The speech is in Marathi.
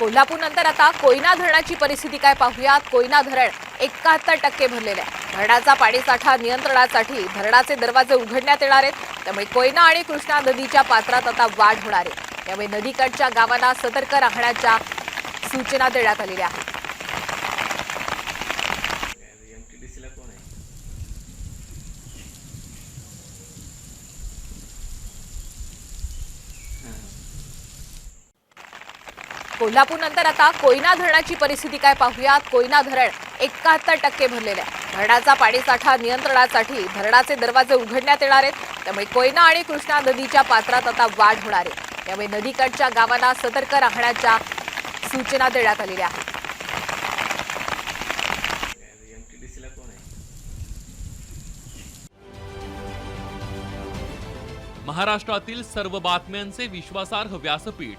कोल्हापूरनंतर आता कोयना धरणाची परिस्थिती काय पाहूयात? कोयना धरण एकाहत्तर टक्के भरलेलं आहे. धरणाचा पाणीसाठा नियंत्रणासाठी धरणाचे दरवाजे उघडण्यात येणार आहेत. त्यामुळे कोयना आणि कृष्णा नदीच्या पात्रात आता वाढ होणार आहे. त्यामुळे नदीकडच्या गावांना सतर्क राहण्याच्या सूचना देण्यात आलेल्या आहेत. कोल्हापूर नंतर आता कोयना धरणाची परिस्थिती काय पाहूयात? कोयना धरण एकाहत्तर टक्के भरलेलं आहे. धरणाचा पाणीसाठा नियंत्रणासाठी धरणाचे दरवाजे उघडण्यात येणार आहेत. त्यामुळे कोयना आणि कृष्णा नदीच्या पात्रात आता वाढ होणार आहे. त्यामुळे नदीकडच्या गावांना सतर्क राहण्याच्या सूचना देण्यात आलेल्या आहेत. आहे महाराष्ट्रातील सर्व बातम्यांचे विश्वासार्ह व्यासपीठ.